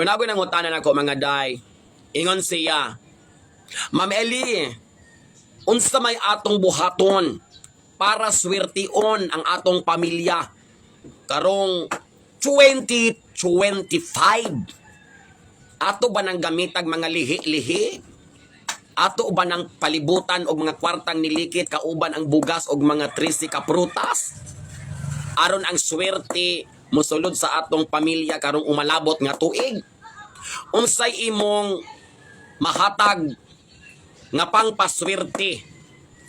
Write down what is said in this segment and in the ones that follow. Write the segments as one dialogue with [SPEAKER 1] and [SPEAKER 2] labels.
[SPEAKER 1] Pero nagoy nang utanan ako mga day. Ingon siya. Ma'am Eli, unsa may atong buhaton para swertion ang atong pamilya karong 2025 ato ba nang gamitag mga lihi-lihi ato ba nang palibutan og mga kwartang nilikit kauban ang bugas og mga 13 ka prutas aron ang swerte mosulod sa atong pamilya karong umalabot nga tuig. Unsay imong mahatag nga pangpaswerte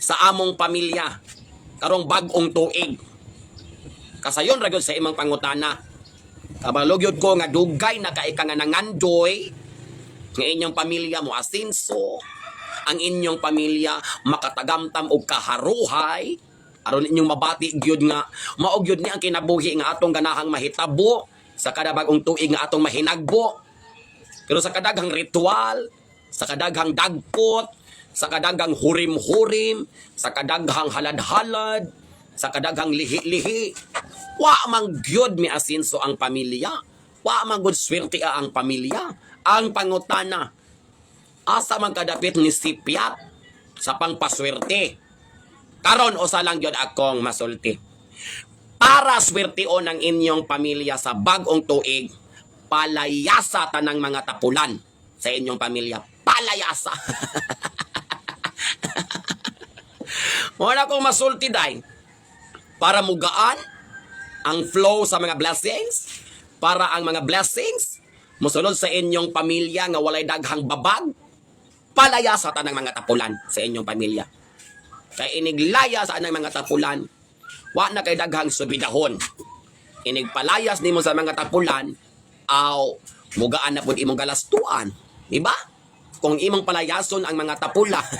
[SPEAKER 1] sa among pamilya karong bag-ong tuig? Kasayon ra gyud sa imong pangutana. Kabalog yun ko nga dugay na kay ka nga nangandoy nga inyong pamilya mo asinso ang inyong pamilya makatagamtam og kaharuhay aron inyong mabati gyud nga mao gyud ni ang kinabuhi nga atong ganahang mahitabo sa kada bag-ong tuig nga atong mahinagbo. Pero sa kadaghang ritual sa kadaghang dagkot sa kadaghang hurim-hurim sa kadaghang halad-halad sa kadaghang lihi-lihi wa mang gyud mi asinso ang pamilya. Wa mang gud swerte ang pamilya. Ang pangutana asa man kadapit ni sipyat sa pangpaswerte karon usa lang gyud akong masulti. Para swerteon ang inyong pamilya sa bag-ong tuig palayasa tanang mga tapulan sa inyong pamilya. Palayasa! Wala kong masulti day. Para mugaan ang flow sa mga blessings para ang mga blessings musulod sa inyong pamilya nga walay daghang babag palaya sa tanang mga tapulan sa inyong pamilya kay iniglaya sa anang mga tapulan wa na kay daghang subidahon inigpalayas nimo sa mga tapulan aw mugaan na pud imong galastuan di ba kung imong palayason ang mga tapulan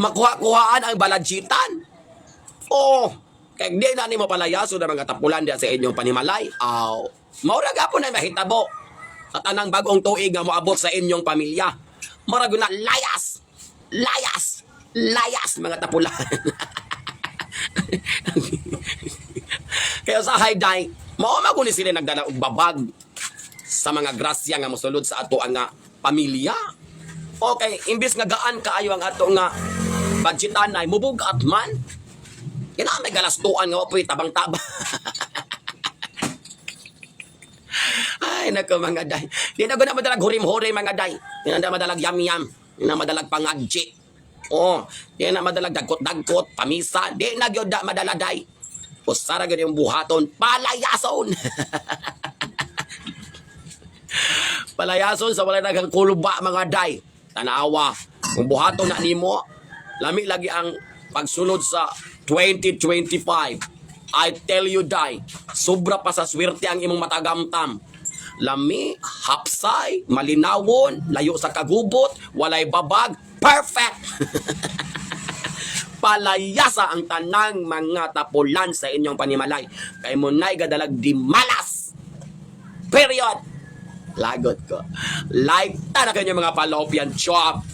[SPEAKER 1] makuha-kuhaan ang baladjitan. Oo. Kaya di na ni mo palayaso na mga tapulan diya sa inyong panimalay. Aw. Maura gapon na mahitabo. Sa tanang bagong tuig nga moabot sa inyong pamilya. Marago na layas. Layas. Layas mga tapulan. Kaya sa hayday, mao maguni sila nagdala og babag sa mga grasya nga mosulod sa ato ang pamilya. Okay, imbis nga gaan kaayo ang ato nga budgetan ay mubugat man. Ina may galastuan nga wapoy tabang-taba. Ay, nako mga day. Di na ko na madalag hurim-hurim mga day. Di na madalag yam-yam. Di na madalag pangagji. Oh, di na madalag dagkot-dagkot, pamisa. Di na gyud da madala day. Usara gyud yung buhaton, palayason. palayason sa walay daghang kuluba mga day. Tanawa, kung buhaton na nimo, lami lagi ang pagsulod sa 2025. I tell you, day, sobra pa sa swerte ang imong matagamtam. Lami, hapsay, malinawon, layo sa kagubot, walay babag, perfect! Palayasa ang tanang mga tapulan sa inyong panimalay. Kay mo na'y gadalag di malas! Period! Lagot ko. Like, tara kayo mga fallopian chop.